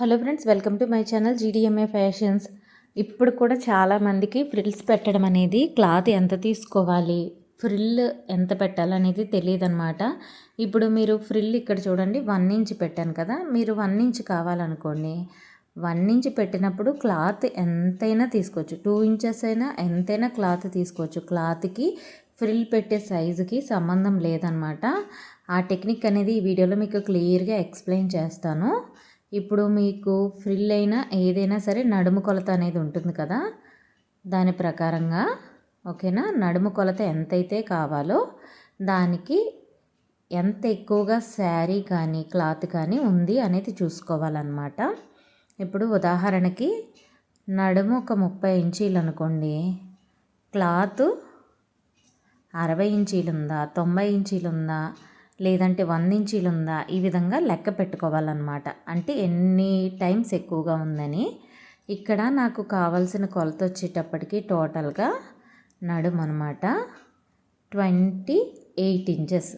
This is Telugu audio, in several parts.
Hello friends welcome to my channel GDMA fashions ఇప్పుడు కూడా చాలామందికి ఫ్రిల్స్ పెట్టడం అనేది క్లాత్ ఎంత తీసుకోవాలి ఫ్రిల్ ఎంత పెట్టాలనేది తెలియదు అనమాట ఇప్పుడు మీరు ఫ్రిల్ ఇక్కడ చూడండి వన్ ఇంచ్ పెట్టాను కదా మీరు వన్ ఇంచ్ కావాలనుకోండి వన్ ఇంచ్ పెట్టినప్పుడు క్లాత్ ఎంతైనా తీసుకోవచ్చు. టూ ఇంచెస్ అయినా ఎంతైనా క్లాత్ తీసుకోవచ్చు. క్లాత్కి ఫ్రిల్ పెట్టే సైజుకి సంబంధం లేదనమాట ఆ టెక్నిక్ అనేది ఈ వీడియోలో మీకు క్లియర్గా ఎక్స్ప్లెయిన్ చేస్తాను. ఇప్పుడు మీకు ఫ్రిల్ అయినా ఏదైనా సరే నడుము కొలత అనేది ఉంటుంది కదా? దాని ప్రకారంగా ఓకేనా? నడుము కొలత ఎంతైతే కావాలో దానికి ఎంత ఎక్కువగా శారీ కానీ క్లాత్ కానీ ఉంది అనేది చూసుకోవాలన్నమాట. ఇప్పుడు ఉదాహరణకి నడుము ఒక ముప్పై ఇంచీలు అనుకోండి. క్లాత్ అరవై ఇంచీలు ఉందా తొంభై ఇంచీలు ఉందా లేదంటే వన్ ఇంచీలు ఉందా ఈ విధంగా లెక్క పెట్టుకోవాలన్నమాట. అంటే ఎన్ని టైమ్స్ ఎక్కువగా ఉందని. ఇక్కడ నాకు కావాల్సిన కొలత వచ్చేటప్పటికి టోటల్గా నడుము అనమాట ట్వంటీ ఎయిట్ ఇంచెస్.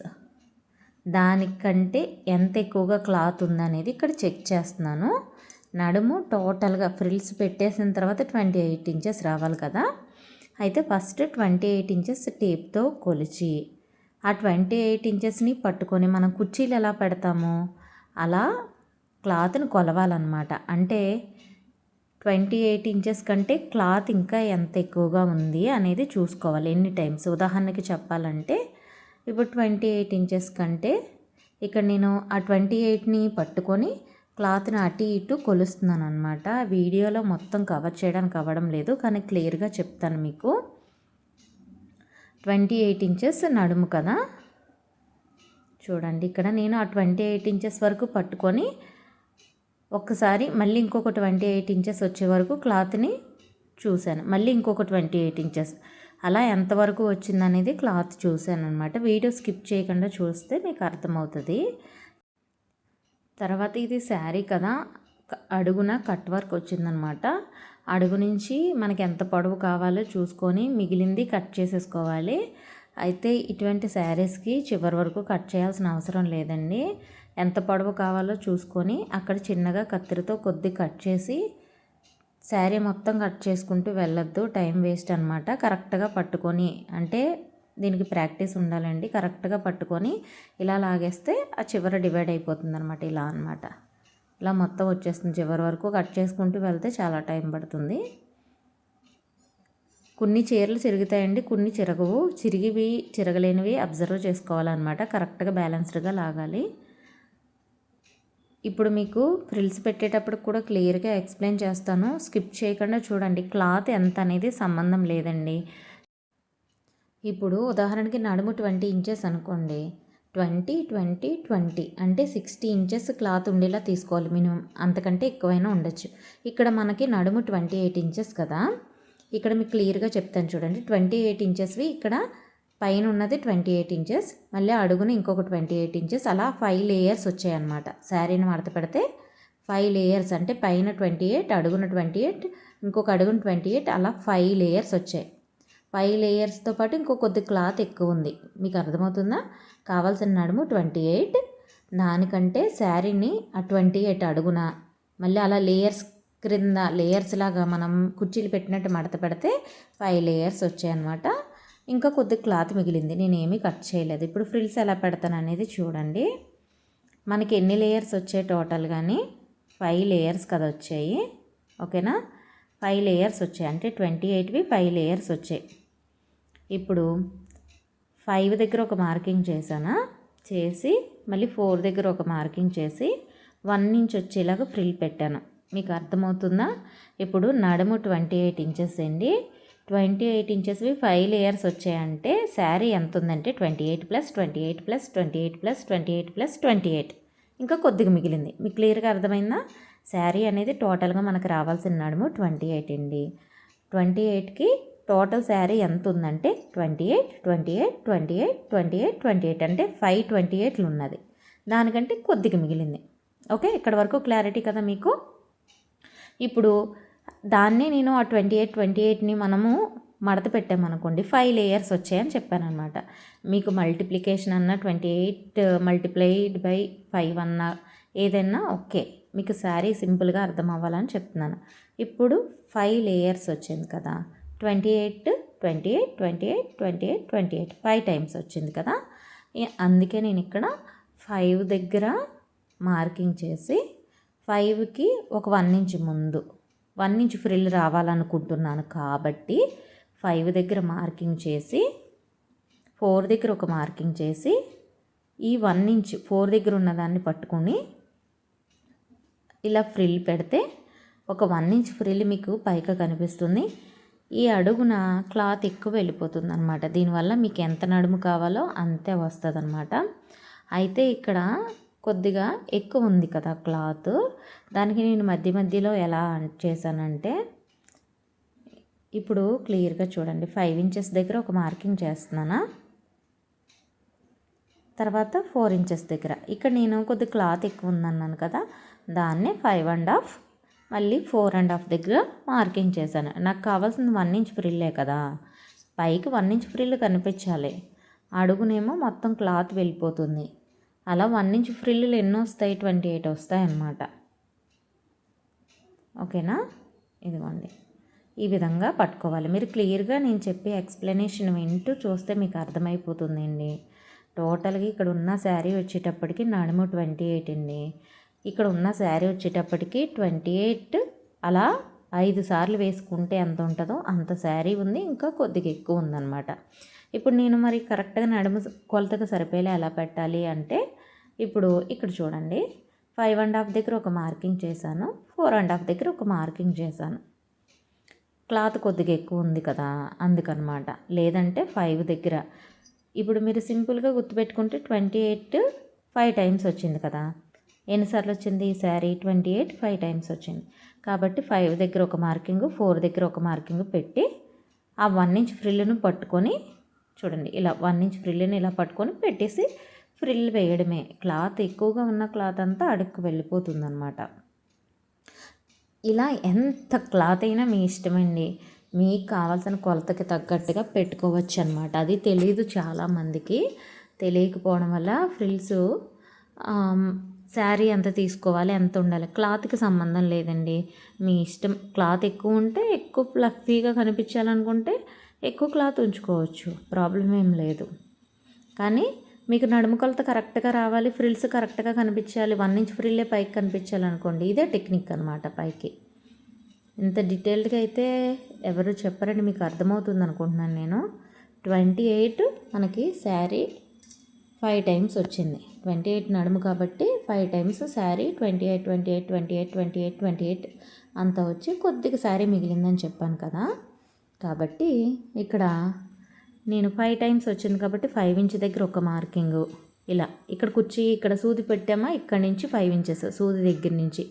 దానికంటే ఎంత ఎక్కువగా క్లాత్ ఉందనేది ఇక్కడ చెక్ చేస్తున్నాను. నడుము టోటల్గా ఫ్రిల్స్ పెట్టేసిన తర్వాత ట్వంటీ ఎయిట్ ఇంచెస్ రావాలి కదా. అయితే ఫస్ట్ ట్వంటీ ఎయిట్ ఇంచెస్ టేప్తో కొలిచి ఆ ట్వంటీ ఎయిట్ ఇంచెస్ని పట్టుకొని మనం కుర్చీలు ఎలా పెడతామో అలా క్లాత్ని కొలవాలన్నమాట. అంటే ట్వంటీ ఎయిట్ ఇంచెస్ కంటే క్లాత్ ఇంకా ఎంత ఎక్కువగా ఉంది అనేది చూసుకోవాలి ఎన్ని టైమ్స్. ఉదాహరణకి చెప్పాలంటే ఇప్పుడు ట్వంటీ ఎయిట్ ఇంచెస్ కంటే ఇక్కడ నేను ఆ ట్వంటీ ఎయిట్ని పట్టుకొని క్లాత్ని అటు ఇటు కొలుస్తున్నాను అనమాట వీడియోలో మొత్తం కవర్ చేయడానికి అవ్వడం లేదు కానీ క్లియర్గా చెప్తాను మీకు. ట్వంటీ ఎయిట్ ఇంచెస్ నడుము కదా? చూడండి ఇక్కడ నేను ఆ ట్వంటీ ఎయిట్ ఇంచెస్ వరకు పట్టుకొని ఒక్కసారి మళ్ళీ ఇంకొక ట్వంటీ ఎయిట్ ఇంచెస్ వచ్చే వరకు క్లాత్ని చూశాను. మళ్ళీ ఇంకొక ట్వంటీ ఎయిట్ ఇంచెస్. అలా ఎంతవరకు వచ్చిందనేది క్లాత్ చూశాను అనమాట వీడియో స్కిప్ చేయకుండా చూస్తే మీకు అర్థమవుతుంది. తర్వాత ఇది శారీ కదా అడుగున కట్ వర్క్ వచ్చిందనమాట అడుగు నుంచి మనకి ఎంత పొడవు కావాలో చూసుకొని మిగిలింది కట్ చేసేసుకోవాలి. అయితే ఇటువంటి శారీస్కి చివరి వరకు కట్ చేయాల్సిన అవసరం లేదండి. ఎంత పొడవు కావాలో చూసుకొని అక్కడ చిన్నగా కత్తిరితో కొద్ది కట్ చేసి శారీ మొత్తం కట్ చేసుకుంటూ వెళ్ళొద్దు. టైం వేస్ట్ అనమాట కరెక్ట్గా పట్టుకొని అంటే దీనికి ప్రాక్టీస్ ఉండాలండి. కరెక్ట్గా పట్టుకొని ఇలా లాగేస్తే ఆ చివర డివైడ్ అయిపోతుంది అనమాట ఇలా అనమాట ఇలా మొత్తం వచ్చేస్తుంది. చివరి వరకు కట్ చేసుకుంటూ వెళ్తే చాలా టైం పడుతుంది. కొన్ని చీరలు చిరుగుతాయండి కొన్ని చిరగవు. చిరిగివి చిరగలేనివి అబ్జర్వ్ చేసుకోవాలన్నమాట. కరెక్ట్గా బ్యాలెన్స్డ్గా లాగాలి. ఇప్పుడు మీకు ఫ్రిల్స్ పెట్టేటప్పుడు కూడా క్లియర్గా ఎక్స్ప్లెయిన్ చేస్తాను. స్కిప్ చేయకుండా చూడండి క్లాత్ ఎంత అనేది సంబంధం లేదండి. ఇప్పుడు ఉదాహరణకి నడుము ట్వంటీ ఇంచెస్ అనుకోండి. ట్వంటీ ట్వంటీ ట్వంటీ అంటే సిక్స్టీ ఇంచెస్ క్లాత్ ఉండేలా తీసుకోవాలి మినిమం. అంతకంటే ఎక్కువైనా ఉండొచ్చు. ఇక్కడ మనకి నడుము ట్వంటీ ఎయిట్ ఇంచెస్ కదా. ఇక్కడ మీకు క్లియర్గా చెప్తాను చూడండి. ట్వంటీ ఎయిట్ ఇంచెస్వి ఇక్కడ పైన ఉన్నది ట్వంటీ ఎయిట్ ఇంచెస్. మళ్ళీ అడుగున ఇంకొక ట్వంటీ ఎయిట్ ఇంచెస్. అలా ఫైవ్ లేయర్స్ వచ్చాయన్నమాట. శారీని మడత పెడితే ఫైవ్ లేయర్స్ అంటే పైన ట్వంటీ ఎయిట్ అడుగున ట్వంటీ ఎయిట్ ఇంకొక అడుగున ట్వంటీ ఎయిట్ అలా ఫైవ్ లేయర్స్ వచ్చాయి. ఫైవ్ లేయర్స్తో పాటు ఇంకో కొద్ది క్లాత్ ఎక్కువ ఉంది. మీకు అర్థమవుతుందా? కావాల్సిన నడుము ట్వంటీ ఎయిట్ దానికంటే శారీని ఆ ట్వంటీ ఎయిట్ అడుగున. మళ్ళీ అలా లేయర్స్ క్రింద లేయర్స్ లాగా మనం కుర్చీలు పెట్టినట్టు మడత పెడితే ఫైవ్ లేయర్స్ వచ్చాయన్నమాట. ఇంకా కొద్ది క్లాత్ మిగిలింది నేను ఏమీ కట్ చేయలేదు. ఇప్పుడు ఫ్రిల్స్ ఎలా పెడతాను అనేది చూడండి. మనకి ఎన్ని లేయర్స్ వచ్చాయి టోటల్ కానీ ఫైవ్ లేయర్స్ కదా వచ్చాయి. ఓకేనా? ఫైవ్ లేయర్స్ వచ్చాయి. అంటే ట్వంటీ ఎయిట్వి ఫైవ్ లేయర్స్ వచ్చాయి. ఇప్పుడు ఫైవ్ దగ్గర ఒక మార్కింగ్ చేశానా? చేసి మళ్ళీ ఫోర్ దగ్గర ఒక మార్కింగ్ చేసి వన్ ఇంచ్ వచ్చేలాగా ఫ్రిల్ పెట్టాను. మీకు అర్థమవుతుందా? ఇప్పుడు నడుము ట్వంటీ ఎయిట్ ఇంచెస్ అండి. ట్వంటీ ఎయిట్ ఇంచెస్వి ఫైవ్ లేయర్స్ వచ్చాయంటే శారీ ఎంత ఉందంటే twenty eight plus twenty eight plus twenty eight plus twenty eight plus twenty eight. ఇంకా కొద్దిగా మిగిలింది. మీకు క్లియర్గా అర్థమైందా? శారీ అనేది టోటల్గా మనకు రావాల్సిన నడుము ట్వంటీ ఎయిట్ అండి. ట్వంటీ ఎయిట్కి టోటల్ శారీ ఎంత ఉందంటే twenty eight twenty eight twenty eight twenty eight twenty eight అంటే ఫైవ్ ట్వంటీ ఎయిట్లు ఉన్నది. దానికంటే కొద్దిగా మిగిలింది. ఓకే ఇక్కడ వరకు క్లారిటీ కదా మీకు? ఇప్పుడు దాన్ని నేను ఆ ట్వంటీ ఎయిట్ ట్వంటీ ఎయిట్ని మనము మడత పెట్టామనుకోండి ఫైవ్ లేయర్స్ వచ్చాయని చెప్పాను అనమాట మీకు మల్టిప్లికేషన్ అన్న twenty eight multiplied by five అన్న ఏదైనా ఓకే మీకు శారీ సింపుల్గా అర్థం అవ్వాలని చెప్తున్నాను. ఇప్పుడు ఫైవ్ లేయర్స్ వచ్చింది కదా twenty eight twenty eight twenty eight twenty eight twenty eight. Five times వచ్చింది కదా. అందుకే నేను ఇక్కడ ఫైవ్ దగ్గర మార్కింగ్ చేసి ఫైవ్కి ఒక వన్ ఇంచ్ ముందు వన్ ఇంచ్ ఫ్రిల్ రావాలనుకుంటున్నాను కాబట్టి ఫైవ్ దగ్గర మార్కింగ్ చేసి ఫోర్ దగ్గర ఒక మార్కింగ్ చేసి ఈ వన్ ఇంచ్ ఫోర్ దగ్గర ఉన్నదాన్ని పట్టుకొని ఇలా ఫ్రిల్ పెడితే ఒక వన్ ఇంచ్ ఫ్రిల్ మీకు పైగా కనిపిస్తుంది. ఈ అడుగున క్లాత్ ఎక్కువ వెళ్ళిపోతుంది అనమాట దీనివల్ల మీకు ఎంత నడుము కావాలో అంతే వస్తుంది అనమాట అయితే ఇక్కడ కొద్దిగా ఎక్కువ ఉంది కదా క్లాత్. దానికి నేను మధ్య మధ్యలో ఎలా చేశానంటే ఇప్పుడు క్లియర్గా చూడండి. ఫైవ్ ఇంచెస్ దగ్గర ఒక మార్కింగ్ చేస్తున్నానా? తర్వాత ఫోర్ ఇంచెస్ దగ్గర. ఇక్కడ నేను కొద్ది క్లాత్ ఎక్కువ ఉందన్నాను కదా. దాన్నే ఫైవ్ అండ్ హాఫ్ మళ్ళీ ఫోర్ అండ్ హాఫ్ దగ్గర మార్కింగ్ చేశాను. నాకు కావాల్సింది వన్ ఇంచ్ ఫ్రిల్లే కదా. పైకి వన్ ఇంచ్ ఫ్రిల్ కనిపించాలి. అడుగునేమో మొత్తం క్లాత్ వెళ్ళిపోతుంది. అలా వన్ ఇంచ్ ఫ్రిల్లు ఎన్నో వస్తాయి? ట్వంటీ ఎయిట్ వస్తాయి అన్నమాట. ఓకేనా? ఇదిగోండి. ఈ విధంగా పట్టుకోవాలి. మీరు క్లియర్గా నేను చెప్పే ఎక్స్ప్లెనేషన్ వింటూ చూస్తే మీకు అర్థమైపోతుందండి. టోటల్గా ఇక్కడ ఉన్న శారీ వచ్చేటప్పటికి నడుము ట్వంటీ ఎయిట్ అండి. ఇక్కడ ఉన్న శారీ వచ్చేటప్పటికి ట్వంటీ ఎయిట్ అలా ఐదు సార్లు వేసుకుంటే ఎంత ఉంటుందో అంత శారీ ఉంది ఇంకా కొద్దిగా ఎక్కువ ఉందన్నమాట. ఇప్పుడు నేను మరి కరెక్ట్గా నడుము కొలతకు సరిపోయేలా ఎలా పెట్టాలి అంటే ఇప్పుడు ఇక్కడ చూడండి ఫైవ్ అండ్ హాఫ్ దగ్గర ఒక మార్కింగ్ చేశాను ఫోర్ అండ్ హాఫ్ దగ్గర ఒక మార్కింగ్ చేశాను. క్లాత్ కొద్దిగా ఎక్కువ ఉంది కదా అందుకనమాట. లేదంటే ఫైవ్ దగ్గర. ఇప్పుడు మీరు సింపుల్గా గుర్తుపెట్టుకుంటే ట్వంటీ ఎయిట్ ఫైవ్ టైమ్స్ వచ్చింది కదా ఎన్నిసార్లు వచ్చింది ఈ sari twenty eight five times వచ్చింది. కాబట్టి ఫైవ్ దగ్గర ఒక మార్కింగ్ ఫోర్ దగ్గర ఒక మార్కింగ్ పెట్టి ఆ వన్ ఇంచ్ ఫ్రిల్ను పట్టుకొని చూడండి ఇలా వన్ ఇంచ్ ఫ్రిల్ని ఇలా పట్టుకొని పెట్టేసి ఫ్రిల్ వేయడమే. క్లాత్ ఎక్కువగా ఉన్న క్లాత్ అంతా అడుక్కు వెళ్ళిపోతుందన్నమాట. ఇలా ఎంత క్లాత్ అయినా మీ ఇష్టమండి. మీకు కావాల్సిన కొలతకి తగ్గట్టుగా పెట్టుకోవచ్చు అనమాట అది తెలియదు చాలామందికి. తెలియకపోవడం వల్ల ఫ్రిల్స్ శారీ ఎంత తీసుకోవాలి ఎంత ఉండాలి? క్లాత్కి సంబంధం లేదండి. మీ ఇష్టం క్లాత్ ఎక్కువ ఉంటే ఎక్కువ ఫ్లఫీగా కనిపించాలనుకుంటే ఎక్కువ క్లాత్ ఉంచుకోవచ్చు. ప్రాబ్లం ఏం లేదు. కానీ మీకు నడుము కొలత కరెక్ట్గా రావాలి ఫ్రిల్స్ కరెక్ట్గా కనిపించాలి వన్ ఇంచ్ ఫ్రిల్లే పైకి కనిపించాలి అనుకోండి ఇదే టెక్నిక్ అనమాట పైకి. ఇంత డీటెయిల్డ్గా అయితే ఎవరు చెప్పరండి మీకు అర్థమవుతుంది అనుకుంటున్నాను నేను. ట్వంటీ ఎయిట్ మనకి శారీ ఫైవ్ టైమ్స్ వచ్చింది. ట్వంటీ ఎయిట్ నడుము కాబట్టి five times sari twenty eight twenty eight twenty eight twenty eight twenty eight అంత వచ్చి కొద్దిగా శారీ మిగిలిందని చెప్పాను కదా. కాబట్టి ఇక్కడ నేను ఫైవ్ టైమ్స్ వచ్చింది కాబట్టి ఫైవ్ ఇంచ్ దగ్గర ఒక మార్కింగ్ ఇలా. ఇక్కడ కుర్చీ ఇక్కడ సూది పెట్టామా? ఇక్కడ నుంచి ఫైవ్ ఇంచెస్ సూది దగ్గర నుంచి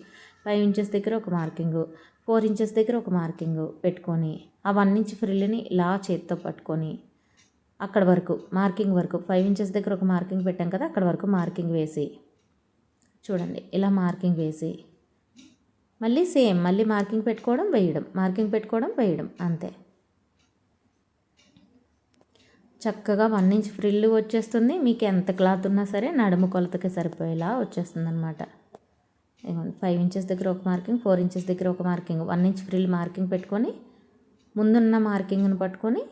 ఫైవ్ ఇంచెస్ దగ్గర ఒక మార్కింగ్ ఫోర్ ఇంచెస్ దగ్గర ఒక మార్కింగ్ పెట్టుకొని ఆ వన్ ఇంచ్ ఫ్రిల్ని ఇలా చేత్తో పట్టుకొని అక్కడ వరకు మార్కింగ్ వరకు. ఫైవ్ ఇంచెస్ దగ్గర ఒక మార్కింగ్ పెట్టాం కదా అక్కడ వరకు మార్కింగ్ వేసి. చూడండి ఇలా మార్కింగ్ వేసి. మళ్ళీ సేమ్ మళ్ళీ మార్కింగ్ పెట్టుకోవడం వేయడం. మార్కింగ్ పెట్టుకోవడం వేయడం. అంతే. చక్కగా వన్ ఇంచ్ ఫ్రిల్ వచ్చేస్తుంది. మీకు ఎంత క్లాత్ ఉన్నా సరే నడుము కొలతకి సరిపోయేలా వచ్చేస్తుంది అనమాట ఫైవ్ ఇంచెస్ దగ్గర ఒక మార్కింగ్ ఫోర్ ఇంచెస్ దగ్గర ఒక marking. One inch frill marking పెట్టుకొని ముందున్న మార్కింగ్ని పట్టుకొని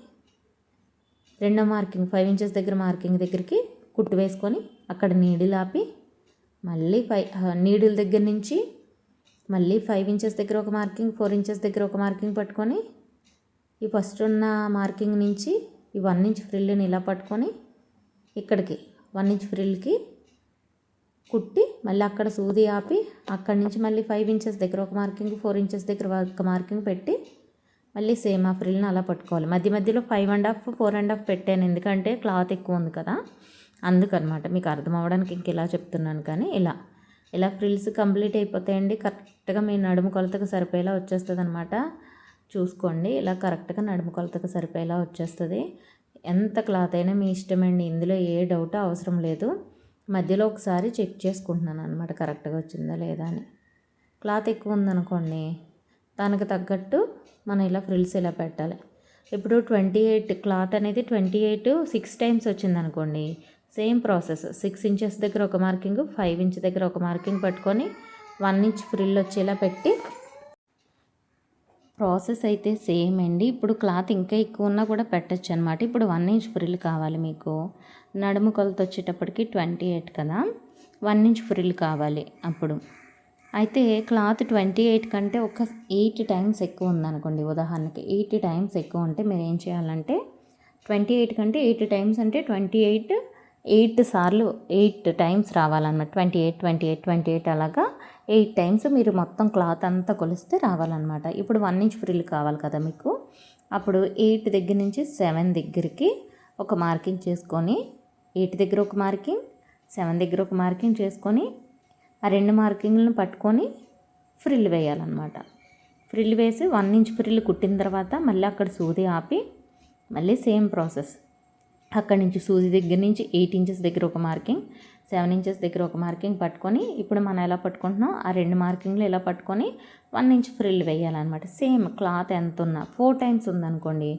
రెండో మార్కింగ్ ఫైవ్ ఇంచెస్ దగ్గర మార్కింగ్ దగ్గరికి కుట్టు వేసుకొని అక్కడ నీడిల్ ఆపి మళ్ళీ ఫైవ్ నీడిల్ దగ్గర నుంచి మళ్ళీ ఫైవ్ ఇంచెస్ దగ్గర ఒక మార్కింగ్ ఫోర్ ఇంచెస్ దగ్గర ఒక మార్కింగ్ పట్టుకొని ఈ ఫస్ట్ ఉన్న మార్కింగ్ నుంచి ఈ వన్ ఇంచ్ ఫ్రిల్ని ఇలా పట్టుకొని ఇక్కడికి వన్ ఇంచ్ ఫ్రిల్కి కుట్టి మళ్ళీ అక్కడ సూది ఆపి అక్కడి నుంచి మళ్ళీ ఫైవ్ ఇంచెస్ దగ్గర ఒక మార్కింగ్ ఫోర్ ఇంచెస్ దగ్గర ఒక మార్కింగ్ పెట్టి మళ్ళీ సేమ్ ఆ ఫ్రిల్ని అలా పట్టుకోవాలి. మధ్య మధ్యలో five and half four and half పెట్టాను. ఎందుకంటే క్లాత్ ఎక్కువ ఉంది కదా. అందుకనమాట మీకు అర్థం అవ్వడానికి ఇంక ఇలా చెప్తున్నాను కానీ ఇలా. ఇలా ఫ్రిల్స్ కంప్లీట్ అయిపోతాయండి. కరెక్ట్గా మీ నడుము కొలతకు సరిపోయేలా వచ్చేస్తుంది అనమాట చూసుకోండి. ఇలా కరెక్ట్గా నడుము కొలతకు సరిపోయేలా వచ్చేస్తుంది. ఎంత క్లాత్ అయినా మీ ఇష్టమండి. ఇందులో ఏ డౌట్ అవసరం లేదు. మధ్యలో ఒకసారి చెక్ చేసుకుంటున్నాను అనమాట కరెక్ట్గా వచ్చిందా లేదా అని. క్లాత్ ఎక్కువ ఉందనుకోండి. దానికి తగ్గట్టు మనం ఇలా ఫ్రిల్స్ ఇలా పెట్టాలి. ఇప్పుడు ట్వంటీ ఎయిట్ క్లాత్ అనేది ట్వంటీ ఎయిట్ సిక్స్ టైమ్స్ వచ్చిందనుకోండి సేమ్ ప్రాసెస్. సిక్స్ ఇంచెస్ దగ్గర ఒక మార్కింగ్ ఫైవ్ ఇంచ్ దగ్గర ఒక మార్కింగ్ పట్టుకొని వన్ ఇంచ్ ఫ్రిల్ వచ్చేలా పెట్టి ప్రాసెస్ అయితే సేమ్ అండి. ఇప్పుడు క్లాత్ ఇంకా ఎక్కువ ఉన్నా కూడా పెట్టచ్చు అనమాట ఇప్పుడు వన్ ఇంచ్ ఫ్రిల్ కావాలి మీకు. నడుము కొలత వచ్చేటప్పటికి ట్వంటీ ఎయిట్ కదా. వన్ ఇంచ్ ఫ్రిల్ కావాలి అప్పుడు. అయితే క్లాత్ ట్వంటీ ఎయిట్ కంటే ఒక ఎయిట్ టైమ్స్ ఎక్కువ ఉందనుకోండి ఉదాహరణకి. ఎయిట్ టైమ్స్ ఎక్కువ ఉంటే మీరు ఏం చేయాలంటే ట్వంటీ ఎయిట్ కంటే ఎయిట్ టైమ్స్ అంటే ట్వంటీ ఎయిట్ ఎయిట్ సార్లు ఎయిట్ టైమ్స్ రావాలన్నమాట. Twenty eight twenty eight twenty eight అలాగా ఎయిట్ టైమ్స్ మీరు మొత్తం క్లాత్ అంతా కొలిస్తే రావాలన్నమాట. ఇప్పుడు వన్ ఇంచ్ ఫ్రిల్ కావాలి కదా మీకు. అప్పుడు ఎయిట్ దగ్గర నుంచి సెవెన్ దగ్గరికి ఒక మార్కింగ్ చేసుకొని ఎయిట్ దగ్గర ఒక మార్కింగ్ సెవెన్ దగ్గర ఒక మార్కింగ్ చేసుకొని ఆ రెండు మార్కింగ్లను పట్టుకొని ఫ్రిల్ వేయాలన్నమాట. ఫ్రిల్ వేసి వన్ ఇంచ్ ఫ్రిల్ కుట్టిన తర్వాత మళ్ళీ అక్కడ సూది ఆపి మళ్ళీ సేమ్ ప్రాసెస్. అక్కడి నుంచి సూది దగ్గర నుంచి ఎయిట్ ఇంచెస్ దగ్గర ఒక మార్కింగ్ సెవెన్ ఇంచెస్ దగ్గర ఒక మార్కింగ్ పట్టుకొని ఇప్పుడు మనం ఎలా పట్టుకుంటున్నాం? ఆ రెండు మార్కింగ్లు ఇలా పట్టుకొని వన్ ఇంచ్ ఫ్రిల్ వేయాలన్నమాట. సేమ్ క్లాత్ ఎంత ఉన్నా ఫోర్ టైమ్స్ ఉందనుకోండి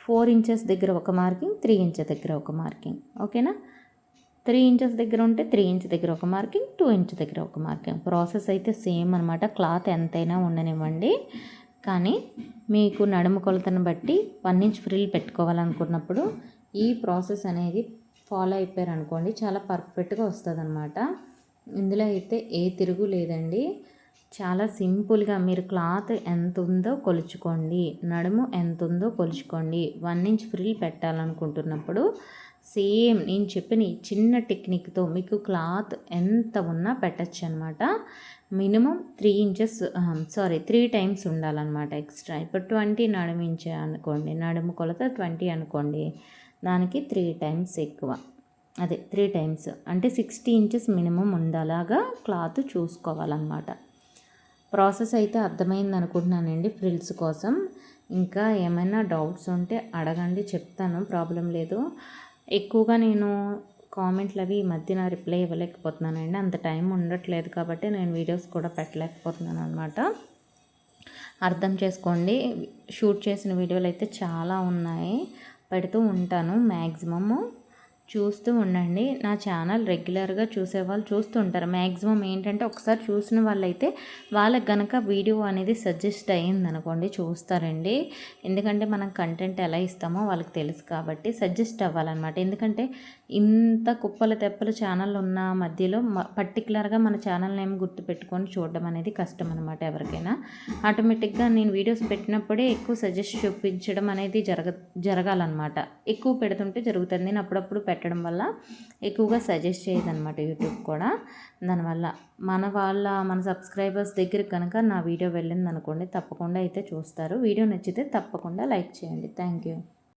ఫోర్ ఇంచెస్ దగ్గర ఒక మార్కింగ్ త్రీ ఇంచెస్ దగ్గర ఒక మార్కింగ్. ఓకేనా? త్రీ ఇంచెస్ దగ్గర ఉంటే త్రీ ఇంచ్ దగ్గర ఒక మార్కింగ్ టూ ఇంచ్ దగ్గర ఒక మార్కింగ్. ప్రాసెస్ అయితే సేమ్ అనమాట క్లాత్ ఎంతైనా ఉండనివ్వండి. కానీ మీకు నడుము కొలతను బట్టి వన్ ఇంచ్ ఫ్రిల్ పెట్టుకోవాలనుకున్నప్పుడు ఈ ప్రాసెస్ అనేది ఫాలో అయిపోయారు అనుకోండి చాలా పర్ఫెక్ట్గా వస్తుంది అనమాట ఇందులో అయితే ఏ తిరుగు లేదండి. చాలా సింపుల్గా మీరు క్లాత్ ఎంత ఉందో కొలుచుకోండి నడుము ఎంత ఉందో కొలుచుకోండి. వన్ ఇంచ్ ఫ్రిల్ పెట్టాలనుకుంటున్నప్పుడు సేమ్ నేను చెప్పిన ఈ చిన్న టెక్నిక్తో మీకు క్లాత్ ఎంత ఉన్నా పెట్టచ్చు అనమాట minimum three inches sorry three times ఉండాలన్నమాట ఎక్స్ట్రా. ఇప్పుడు ట్వంటీ నడుమించే అనుకోండి నడుము కొలత ట్వంటీ అనుకోండి దానికి త్రీ టైమ్స్ ఎక్కువ. అదే త్రీ టైమ్స్. అంటే సిక్స్టీ ఇంచెస్ మినిమం ఉండేలాగా క్లాత్ చూసుకోవాలన్నమాట. ప్రాసెస్ అయితే అర్థమైంది అనుకుంటున్నానండి ఫ్రిల్స్ కోసం. ఇంకా ఏమైనా డౌట్స్ ఉంటే అడగండి చెప్తాను. ప్రాబ్లం లేదు. ఎక్కువగా నేను కామెంట్లు అవి ఈ మధ్యన రిప్లై ఇవ్వలేకపోతున్నానండి. అంత టైం ఉండట్లేదు కాబట్టి నేను వీడియోస్ కూడా పెట్టలేకపోతున్నాను అనమాట అర్థం చేసుకోండి. షూట్ చేసిన వీడియోలు అయితే చాలా ఉన్నాయి. పెడుతూ ఉంటాను మ్యాక్సిమము చూస్తూ ఉండండి. నా ఛానల్ రెగ్యులర్గా చూసేవాళ్ళు చూస్తుంటారు. మ్యాక్సిమం ఏంటంటే ఒకసారి చూసిన వాళ్ళైతే వాళ్ళకి కనుక వీడియో అనేది సజెస్ట్ అయ్యిందనుకోండి చూస్తారండి. ఎందుకంటే మనం కంటెంట్ ఎలా ఇస్తామో వాళ్ళకి తెలుసు కాబట్టి సజెస్ట్ అవ్వాలన్నమాట. ఎందుకంటే ఇంత కుప్పల తెప్పల ఛానల్ ఉన్న మధ్యలో పర్టికులర్గా మన ఛానల్ నేమ్ గుర్తుపెట్టుకొని చూడడం అనేది కష్టం అనమాట ఎవరికైనా. ఆటోమేటిక్గా నేను వీడియోస్ పెట్టినప్పుడే ఎక్కువ సజెస్ట్ చూపించడం అనేది జరగ జరగాలన్నమాట. ఎక్కువ పెడుతుంటే జరుగుతుంది. నేను అప్పుడప్పుడు పెట్టడం వల్ల ఎక్కువగా సజెస్ట్ చేయదన్నమాట యూట్యూబ్ కూడా. దానివల్ల మన వాళ్ళ మన సబ్స్క్రైబర్స్ దగ్గర కనుక నా వీడియో వెళ్ళింది అనుకోండి తప్పకుండా అయితే చూస్తారు. వీడియో నచ్చితే తప్పకుండా లైక్ చేయండి. Thank you.